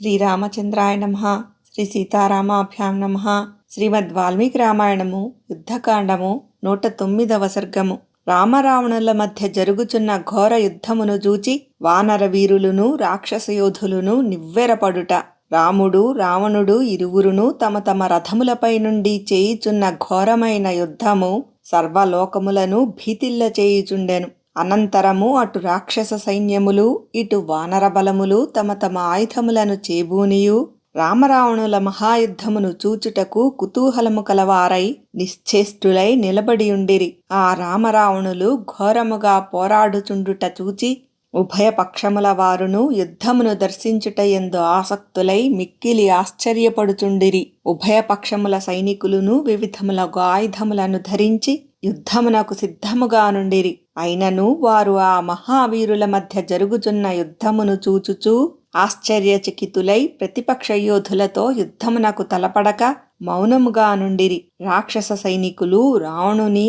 శ్రీరామచంద్రాయ నమ శ్రీ సీతారామాభ్యాం నమ శ్రీమద్ వాల్మీకి రామాయణము యుద్ధకాండము నూట తొమ్మిదవ సర్గము. రామరావణుల మధ్య జరుగుచున్న ఘోర యుద్ధమును జూచి వానర వీరులును రాక్షస యోధులను నివ్వెరపడుట. రాముడు రావణుడు ఇరువురును తమ తమ రథములపై నుండి చేయుచున్న ఘోరమైన యుద్ధము సర్వలోకములను భీతిల్ల చేయుచుండెను అనంతరము అటు రాక్షస సైన్యములు ఇటు వానర బలములు తమ తమ ఆయుధములను చేబూనియు రామరావణుల మహాయుద్ధమును చూచుటకు కుతూహలము కలవారై నిశ్చేష్టులై నిలబడియుండిరి. ఆ రామరావణులు ఘోరముగా పోరాడుచుండుట చూచి ఉభయపక్షముల వారును యుద్ధమును దర్శించుట ఎందు ఆసక్తులై మిక్కిలి ఆశ్చర్యపడుచుండిరి. ఉభయపక్షముల సైనికులను వివిధముల ఆయుధములను ధరించి యుద్ధమునకు సిద్ధముగా నుండిరి అయినను వారు ఆ మహావీరుల మధ్య జరుగుచున్న యుద్ధమును చూచుచూ ఆశ్చర్యచకితులై ప్రతిపక్ష యోధులతో యుద్ధమునకు తలపడక మౌనముగా నుండిరి. రాక్షస సైనికులు రావణుని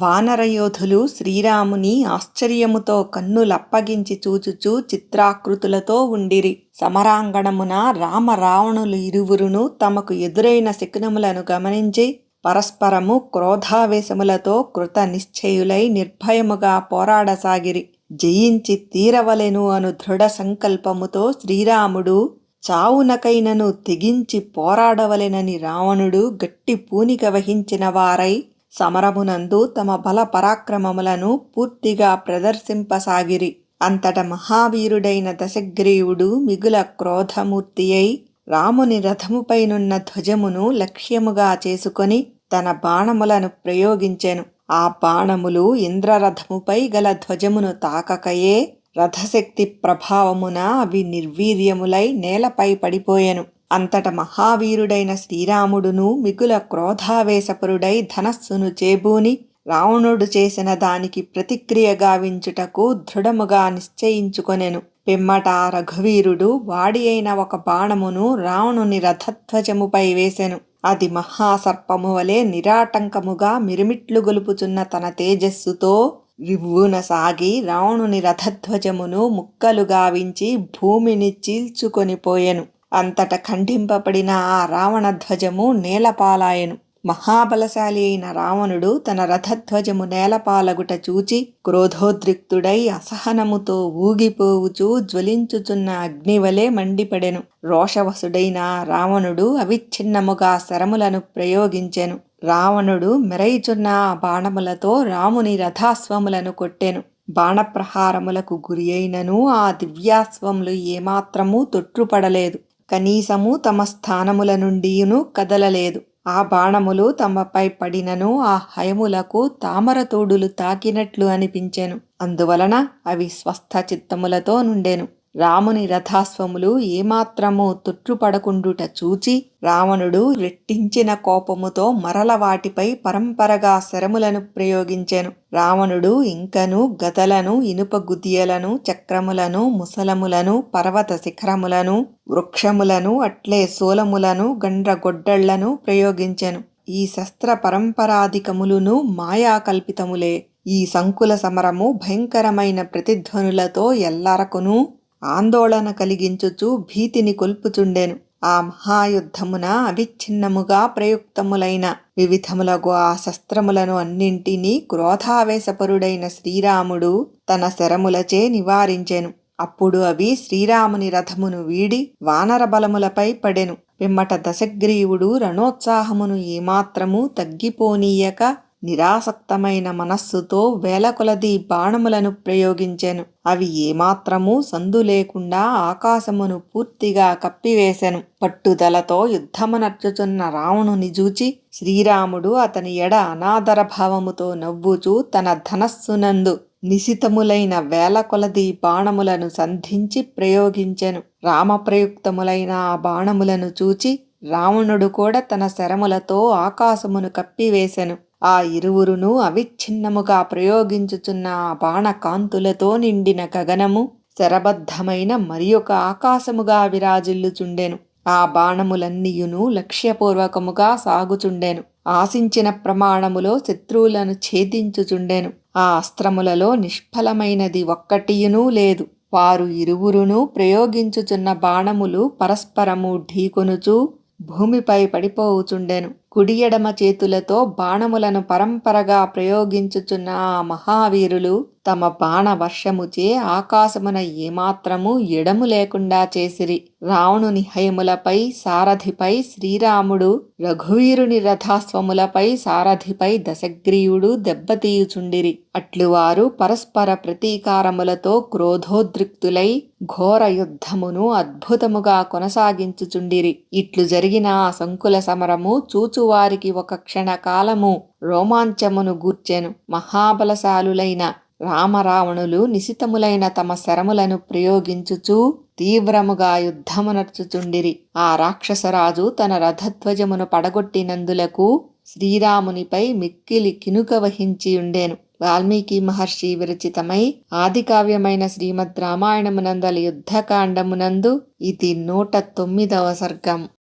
వానరయోధులు శ్రీరాముని ఆశ్చర్యముతో కన్నులప్పగించి చూచుచూ చిత్రాకృతులతో ఉండిరి. సమరాంగణమున రామ రావణులు ఇరువురును తమకు ఎదురైన శకునములను గమనించి పరస్పరము క్రోధావేశములతో కృత నిశ్చయులై నిర్భయముగా పోరాడసాగిరి. జయించి తీరవలెను అను దృఢ సంకల్పముతో శ్రీరాముడు చావునకైనను తెగించి పోరాడవలెనని రావణుడు గట్టి పూనిక వహించిన వారై సమరమునందు తమ బల పరాక్రమములను పూర్తిగా ప్రదర్శింపసాగిరి. అంతట మహావీరుడైన దశగ్రీవుడు మిగుల క్రోధమూర్తి అయి రాముని రథముపైనున్న ధ్వజమును లక్ష్యముగా చేసుకొని తన బాణములను ప్రయోగించెను. ఆ బాణములు ఇంద్రరథముపై గల ధ్వజమును తాకకయే రథశక్తి ప్రభావమున అవి నిర్వీర్యములై నేలపై పడిపోయెను. అంతట మహావీరుడైన శ్రీరాముడును మిగుల క్రోధావేశపరుడై ధనస్సును చేబూని రావణుడు చేసిన దానికి ప్రతిక్రియ గావించుటకు దృఢముగా నిశ్చయించుకొనెను. పిమ్మట రఘువీరుడు వాడి అయిన ఒక బాణమును రావణుని రథధ్వజముపై వేసెను. అది మహాసర్పము వలె నిరాటంకముగా మిరుమిట్లు గొలుపుచున్న తన తేజస్సుతో రివ్వున సాగి రావణుని రథధ్వజమును ముక్కలు గావించి భూమిని చీల్చుకొని పోయెను. అంతట ఖండింపబడిన ఆ రావణధ్వజము నేలపాలాయెను. మహాబలశాలి అయిన రావణుడు తన రథధ్వజము నేలపాలగుట చూచి క్రోధోద్రిక్తుడై అసహనముతో ఊగిపోవుచూ జ్వలించుచున్న అగ్నివలే మండిపడెను. రోషవసుడైన రావణుడు అవిచ్ఛిన్నముగా శరములను ప్రయోగించెను. రావణుడు మెరైచున్న ఆ బాణములతో రాముని రథాస్వములను కొట్టెను. బాణప్రహారములకు గురి అయినను ఆ దివ్యాస్వములు ఏమాత్రమూ తొట్టుపడలేదు కనీసము తమ స్థానముల నుండియును కదలలేదు. ఆ బాణములు తమపై పడినను ఆ హయములకు తామరతోడులు తాకినట్లు అనిపించెను. అందువలన అవి స్వస్థ చిత్తములతో నుండెను. రాముని రథాస్వములు ఏమాత్రము తొట్టుపడకుండుట చూచి రావణుడు రెట్టించిన కోపముతో మరల వాటిపై పరంపరగా శరములను ప్రయోగించెను. రావణుడు ఇంకను గదలను ఇనుప గుదియలను చక్రములను ముసలములను పర్వత శిఖరములను వృక్షములను అట్లే సోలములను గండ్రగొడ్డళ్ళను ప్రయోగించెను. ఈ శస్త్ర పరంపరాధికములును మాయాకల్పితములే. ఈ సంకుల సమరము భయంకరమైన ప్రతిధ్వనులతో ఎల్లరకును ఆందోళన కలిగించుచు భీతిని కొల్పుచుండెను. ఆ మహాయుద్ధమున అవిచ్ఛిన్నముగా ప్రయుక్తములైన వివిధములగు ఆ శస్త్రములను అన్నింటినీ క్రోధావేశపరుడైన శ్రీరాముడు తన శరములచే నివారించెను. అప్పుడు అవి శ్రీరాముని రథమును వీడి వానర బలములపై పడెను. పిమ్మట దశగ్రీవుడు రణోత్సాహమును ఏమాత్రము తగ్గిపోనీయక నిరాసక్తమైన మనస్సుతో వేలకొలది బాణములను ప్రయోగించెను. అవి ఏమాత్రము సందు లేకుండా ఆకాశమును పూర్తిగా కప్పివేశెను పట్టుదలతో యుద్ధమునర్చుచున్న రావణుని జూచి శ్రీరాముడు అతని ఎడ అనాదర భావముతో నవ్వుచూ తన ధనస్సునందు నిశితములైన వేల కొలది బాణములను సంధించి ప్రయోగించెను. రామప్రయుక్తములైన ఆ బాణములను చూచి రావణుడు కూడా తన శరములతో ఆకాశమును కప్పివేశెను ఆ ఇరువురును అవిచ్ఛిన్నముగా ప్రయోగించుచున్న ఆ బాణకాంతులతో నిండిన గగనము శరబద్ధమైన మరి ఒక ఆకాశముగా విరాజిల్లుచుండెను. ఆ బాణములన్నీయును లక్ష్యపూర్వకముగా సాగుచుండెను. ఆశించిన ప్రమాణములో శత్రువులను ఛేదించుచుండెను. ఆ అస్త్రములలో నిష్ఫలమైనది ఒక్కటియునూ లేదు. వారు ఇరువురును ప్రయోగించుచున్న బాణములు పరస్పరము ఢీకొనుచు భూమిపై పడిపోవుచుండెను. కుడి ఎడమ చేతులతో బాణములను పరంపరగా ప్రయోగించుచున్న ఆ మహావీరులు తమ బాణ వర్షముచే ఆకాశమున ఏమాత్రము ఎడము లేకుండా చేసిరి. రావణుని హయములపై సారథిపై శ్రీరాముడు రఘువీరుని రథాస్వములపై సారథిపై దశగ్రీయుడు దెబ్బతీయుచుండిరి. అట్లువారు పరస్పర ప్రతీకారములతో క్రోధోద్రిక్తులై ఘోర యుద్ధమును అద్భుతముగా కొనసాగించుచుండిరి. ఇట్లు జరిగిన ఆ సంకుల సమరము వారికి ఒక క్షణకాలము రోమాంచమును గూర్చెను మహాబలశాలులైన రామరావణులు నిశితములైన తమ శరములను ప్రయోగించుచూ తీవ్రముగా యుద్ధమునర్చుచుండిరి ఆ రాక్షసరాజు తన రథధ్వజమును పడగొట్టినందులకు శ్రీరామునిపై మిక్కిలి కినుక వహించి ఉండేను. వాల్మీకి మహర్షి విరచితమై ఆదికావ్యమైన శ్రీమద్ రామాయణమునందలి యుద్ధకాండమునందు ఇది నూట తొమ్మిదవ సర్గం.